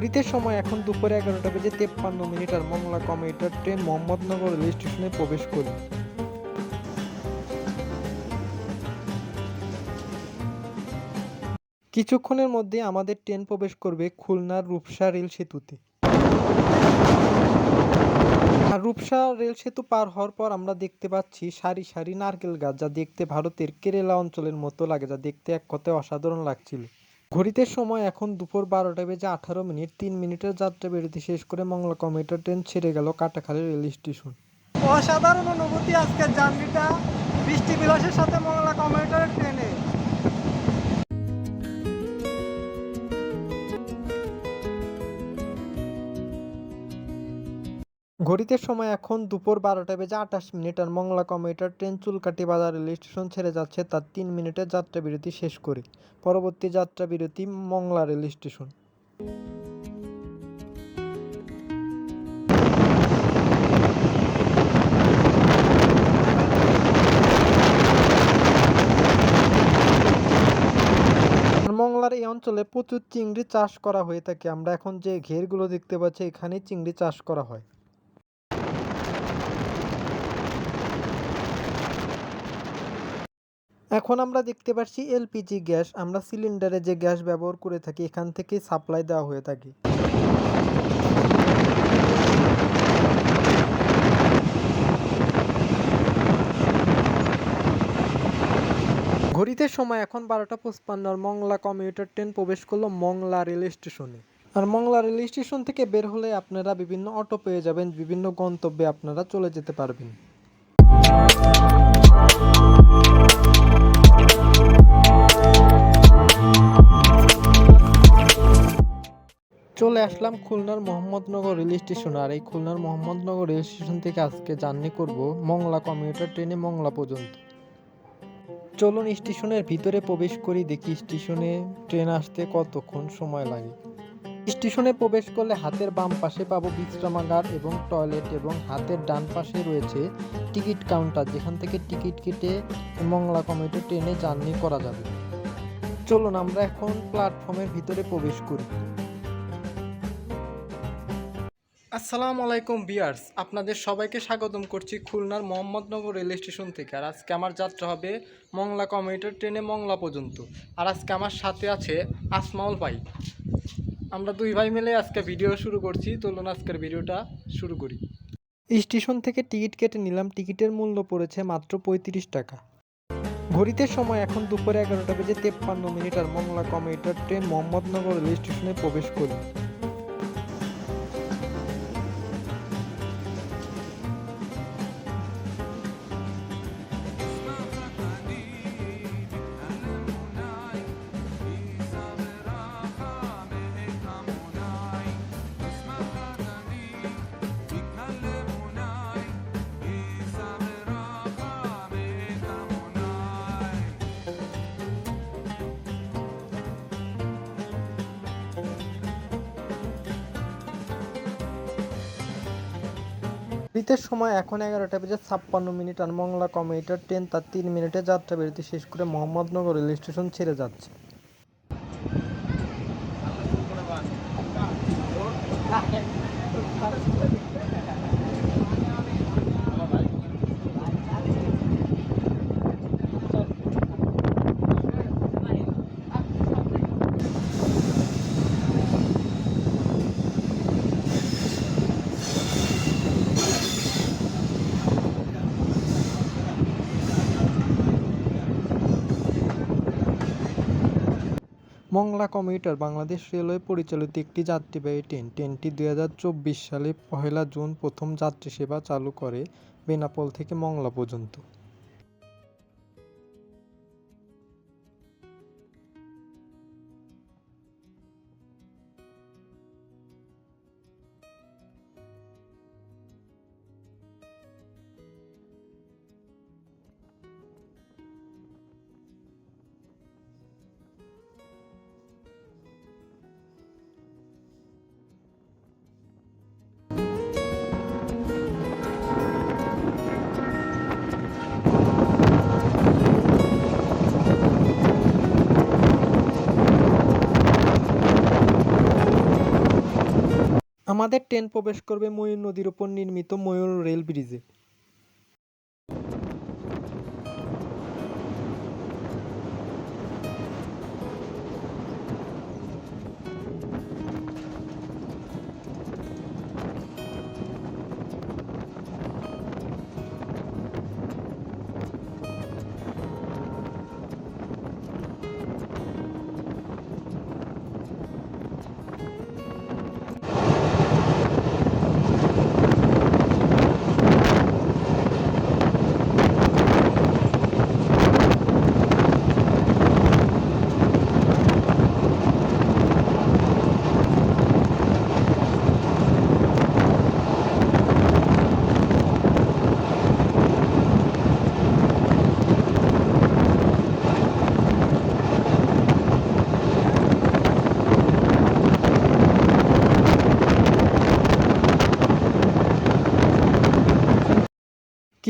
ঘড়িতে সময় এখন দুপুরে এগারোটা বেজে তেপ্পান্ন মিনিট আর Mongla commuter train Mohammadnagar rail স্টেশনে প্রবেশ করি কিছুক্ষণের মধ্যে আমাদের ট্রেন প্রবেশ করবে খুলনার রূপসা রেল সেতুতে। আর রূপসা রেল সেতু পার হওয়ার পর আমরা দেখতে পাচ্ছি সারি সারি নারকেল গাছ, যা দেখতে ভারতের কেরালা অঞ্চলের মতো লাগে, যা দেখতে এক কথায় অসাধারণ লাগছিল। ঘড়িতে সময় এখন দুপুর বারোটা বেজে আঠারো মিনিট। তিন মিনিটের যাত্রা বিরতি শেষ করে মংলা কমিউটার ট্রেন ছেড়ে গেল কাটাখালী রেল স্টেশন। অসাধারণ অনুভূতি আজকের জার্নিটা। বৃষ্টি বিলাসের সাথে মংলা ঘড়িতে সময় এখন দুপুর বারোটা বেজে আঠাশ মিনিট আর Mongla commuter train Chulkati Bazar rail station ছেড়ে যাচ্ছে তার তিন মিনিটে যাত্রা বিরতি শেষ করে। পরবর্তী যাত্রা বিরতি মংলা রেল স্টেশন। মংলার এই অঞ্চলে প্রচুর চিংড়ি চাষ করা হয়ে থাকে। আমরা এখন যে ঘেরগুলো দেখতে পাচ্ছি এখানে চিংড়ি চাষ করা হয়। এখন আমরা দেখতে পাচ্ছি এলপিজি গ্যাস। আমরা সিলিন্ডারে যে গ্যাস ব্যবহার করে থাকি, এখান থেকে সাপ্লাই দেওয়া হয়ে থাকে। ঘড়িতে সময় এখন বারোটা পঁচপান্ন মংলা কমিউটার ট্রেন প্রবেশ করল মংলা রেল স্টেশনে। আর মংলা রেল স্টেশন থেকে বের হলে আপনারা বিভিন্ন অটো পেয়ে যাবেন, বিভিন্ন গন্তব্যে আপনারা চলে যেতে পারবেন। চলে আসলাম খুলনার মোহাম্মদনগর রেল স্টেশন আর এই খুলনার মোহাম্মদনগর রেল স্টেশন থেকে আজকে জার্নি করব মংলা কমিউটার ট্রেনে মংলা পর্যন্ত। চলুন স্টেশনের ভিতরে প্রবেশ করি, দেখি স্টেশনে ট্রেন আসতে কতক্ষণ সময় লাগে। স্টেশনে প্রবেশ করলে হাতের বাম পাশে পাবো বিশ্রামাগার এবং টয়লেট এবং হাতের ডান পাশে রয়েছে টিকিট কাউন্টার, যেখান থেকে টিকিট কেটে মংলা কমিউটার ট্রেনে জার্নি করা যাবে। চলুন আমরা এখন প্ল্যাটফর্মের ভিতরে প্রবেশ করি। আসসালামু আলাইকুম বিয়ার্স আপনাদের সবাইকে স্বাগতম করছি খুলনার মোহাম্মদনগর রেল স্টেশন থেকে। আর আজকে আমার যাত্রা হবে মংলা কমিউটার ট্রেনে মংলা পর্যন্ত। আর আজকে আমার সাথে আছে আসমাউল ভাই। আমরা দুই ভাই মিলে আজকে ভিডিও শুরু করছি। চলুন আজকের ভিডিওটা শুরু করি। স্টেশন থেকে টিকিট কেটে নিলাম। টিকিটের মূল্য পড়েছে মাত্র পঁয়ত্রিশ টাকা। ঘড়িতে সময় এখন দুপুরে এগারোটা বেজে তেপ্পান্ন মিনিট আর Mongla commuter train Mohammadnagar rail স্টেশনে প্রবেশ করি বিরতির সময় এখন এগারোটা বেজে ছাপ্পান্ন মিনিট আর মংলা কমিউটার ট্রেন তার তিন মিনিটে যাত্রা বিরতি শেষ করে মোহাম্মদনগর রেল স্টেশন ছেড়ে যাচ্ছে। মংলা কমিউটার বাংলাদেশ রেলওয়ে পরিচালিত একটি যাত্রীবাহী ট্রেন। ট্রেনটি দুই হাজার চব্বিশ সালে পহেলা জুন প্রথম যাত্রী সেবা চালু করে বেনাপোল থেকে মংলা পর্যন্ত। আমাদের ট্রেন প্রবেশ করবে ময়ূর নদীর উপর নির্মিত ময়ূর রেল ব্রিজে।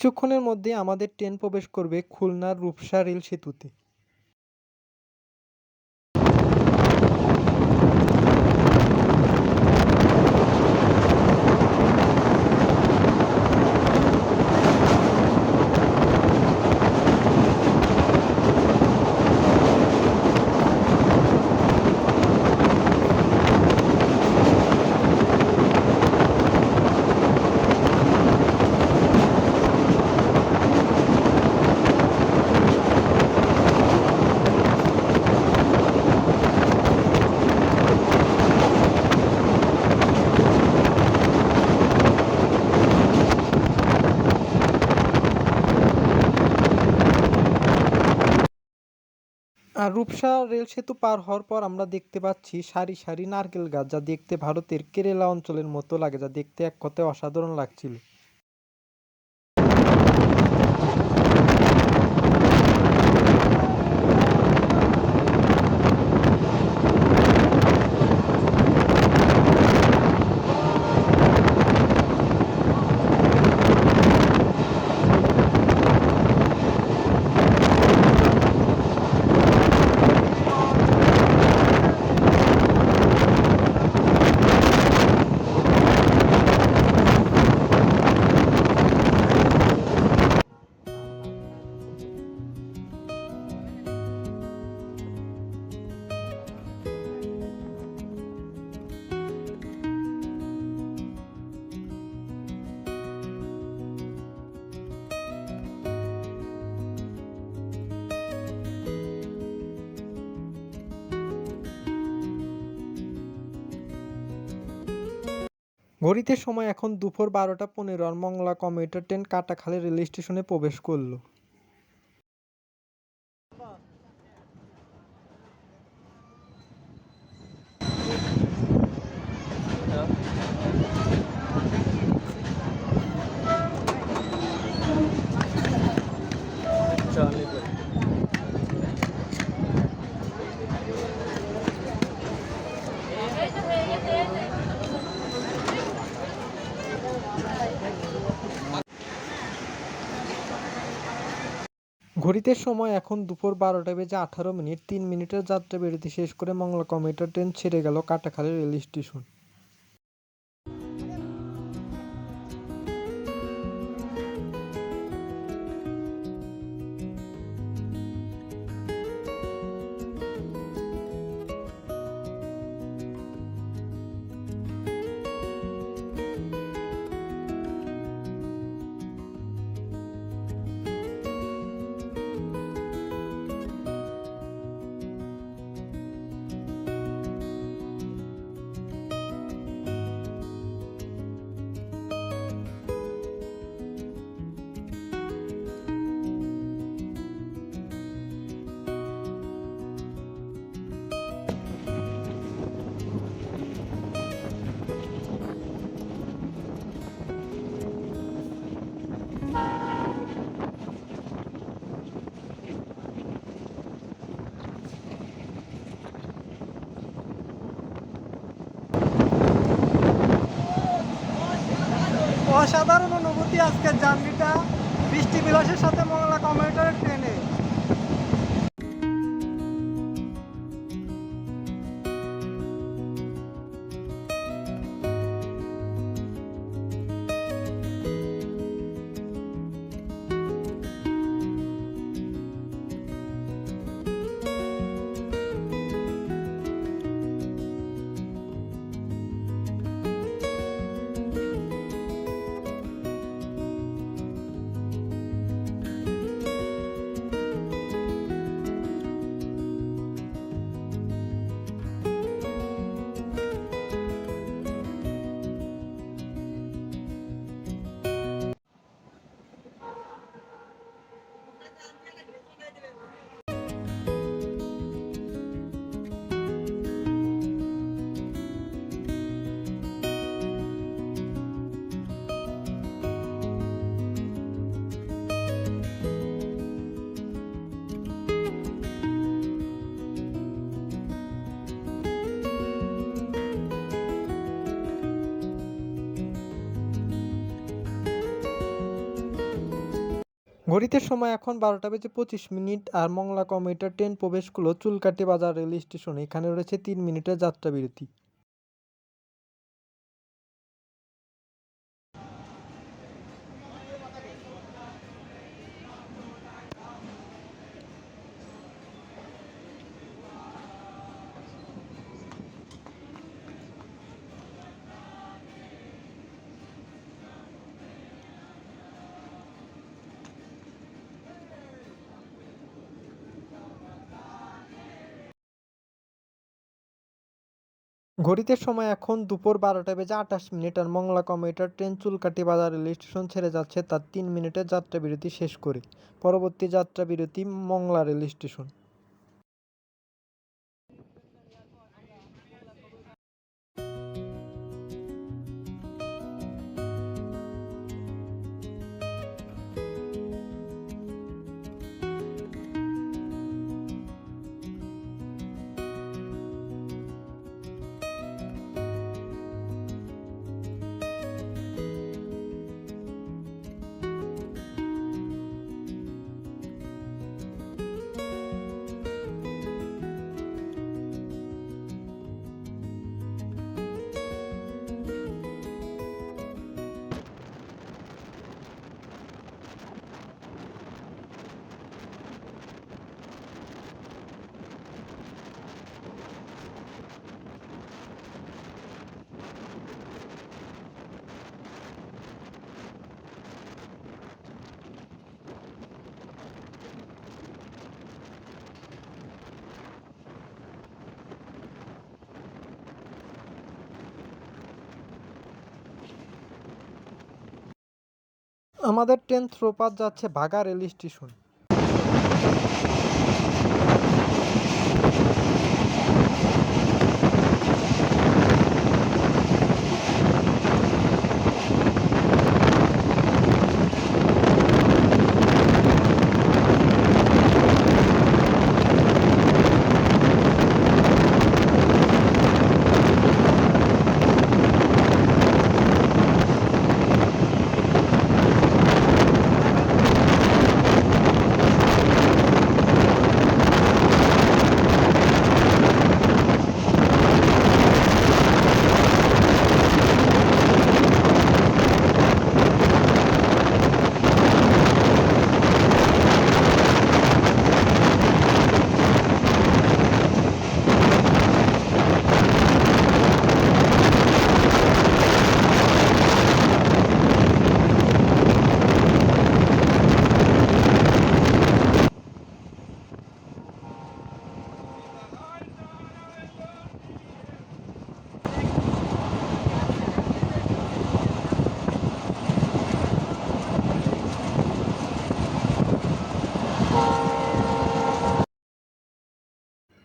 কিছুক্ষণের মধ্যে আমাদের ট্রেন প্রবেশ করবে খুলনার রূপসা রেল সেতুতে। রূপসা রেল সেতু পার হওয়ার পর আমরা দেখতে পাচ্ছি সারি সারি নারকেল গাছ, যা দেখতে ভারতের কেরালা অঞ্চলের মতো লাগে, যা দেখতে এক কথায় অসাধারণ লাগছিল। ঘড়িতে সময় এখন দুপুর বারোটা পনেরো আর Mongla commuter train Katakhali rail স্টেশনে প্রবেশ করল। ঘড়িতে সময় এখন দুপুর বারোটা বেজে আঠারো মিনিট, তিন মিনিটের যাত্রা বিরতি শেষ করে মংলা কমিউটার ট্রেন ছেড়ে গেল কাটাখালী রেল স্টেশন। অসাধারণ অনুভূতি আজকের জার্নিটা। বৃষ্টি বিলাসের সাথে মংলা কমিউটারের ট্রেনে ঘড়িতে সময় এখন বারোটা বেজে পঁচিশ মিনিট আর মংলা কমিউটার ট্রেন প্রবেশ করল চুলকাটি বাজার রেল স্টেশন। এখানে রয়েছে তিন মিনিটের যাত্রা বিরতি ঘড়িতে সময় এখন দুপুর বারোটা বেজে আঠাশ মিনিট আর মংলা কমিউটার ট্রেন চুলকাটি বাজার রেল স্টেশন ছেড়ে যাচ্ছে তার তিন মিনিটের যাত্রা বিরতি শেষ করে। পরবর্তী যাত্রা বিরতি মংলা রেল স্টেশন। আমাদের ট্রেন থ্রোপাত যাচ্ছে বাঘা রেল স্টেশন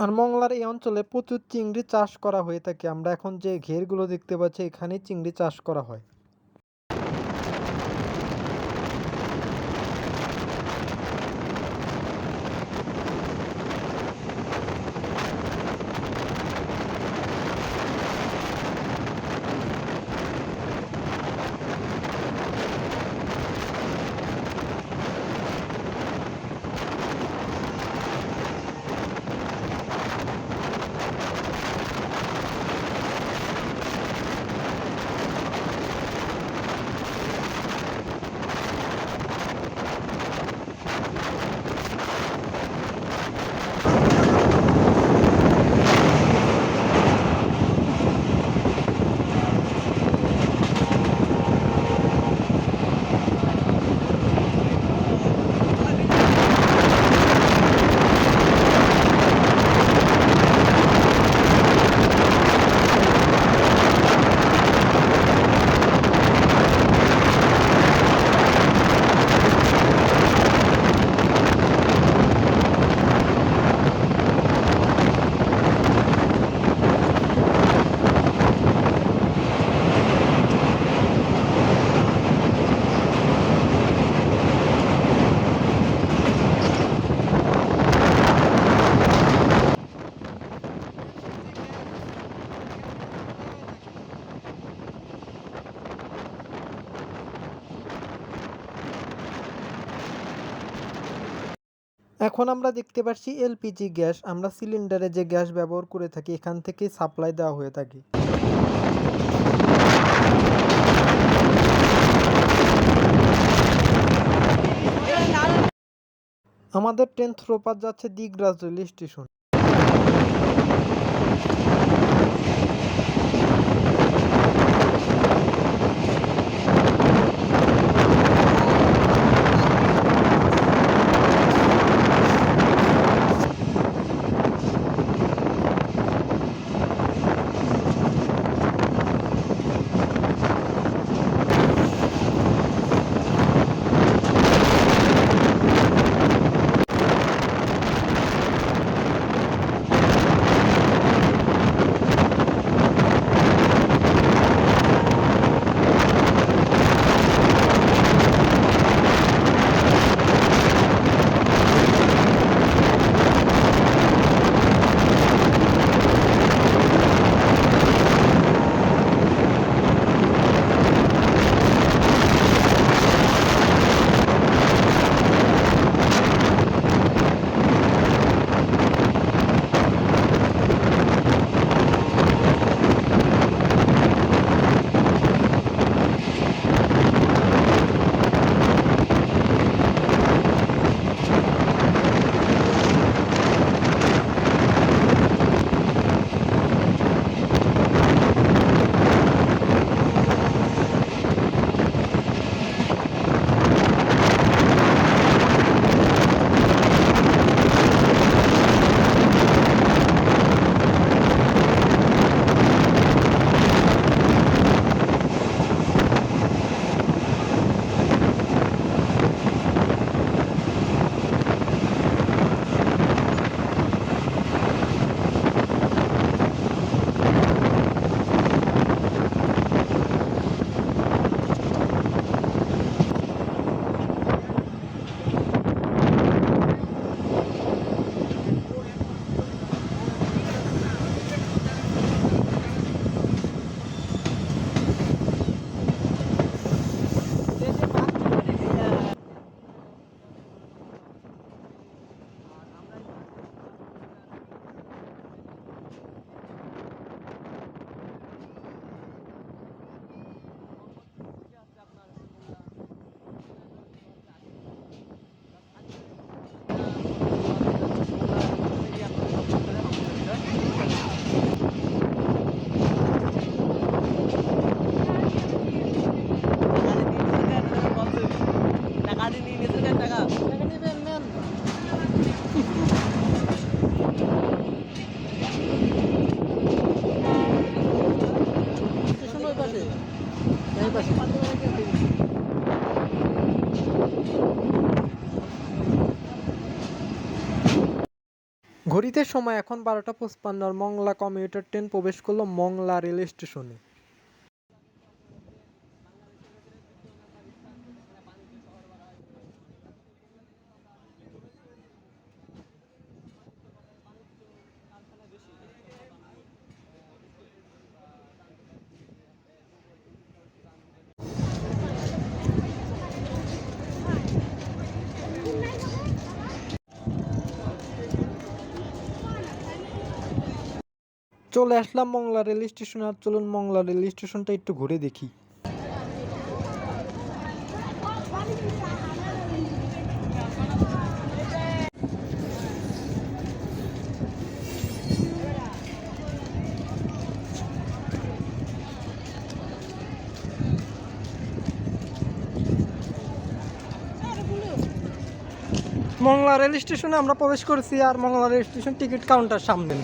আর মংলার এই অঞ্চলে প্রচুর চিংড়ি চাষ করা হয়ে থাকে। আমরা এখন যে ঘেরগুলো দেখতে পাচ্ছি এখানে চিংড়ি চাষ করা হয়। এখন আমরা দেখতে পাচ্ছি এলপিজি গ্যাস। আমরা সিলিন্ডারে যে গ্যাস ব্যবহার করে থাকি, এখান থেকে সাপ্লাই দেওয়া হয়ে থাকে। আমাদের ট্রেন থ্রোপার যাচ্ছে দিগ্রাজ রেল স্টেশন। ঘড়িতে সময় এখন বারোটা পঁচপান্ন মংলা কমিউটার ট্রেন প্রবেশ করল মংলা রেল স্টেশনে চলে আসলাম মংলা রেল স্টেশনে। আর চলুন মংলা রেল স্টেশনটা একটু ঘুরে দেখি। মংলা রেল স্টেশনে আমরা প্রবেশ করেছি আর Mongla rail station ticket counter সামনে।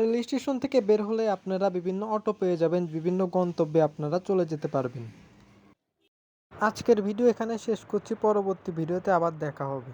রেল স্টেশন থেকে বের হলে আপনারা বিভিন্ন অটো পেয়ে যাবেন, বিভিন্ন গন্তব্যে আপনারা চলে যেতে পারবেন। আজকের ভিডিও এখানে শেষ করছি, পরবর্তী ভিডিওতে আবার দেখা হবে।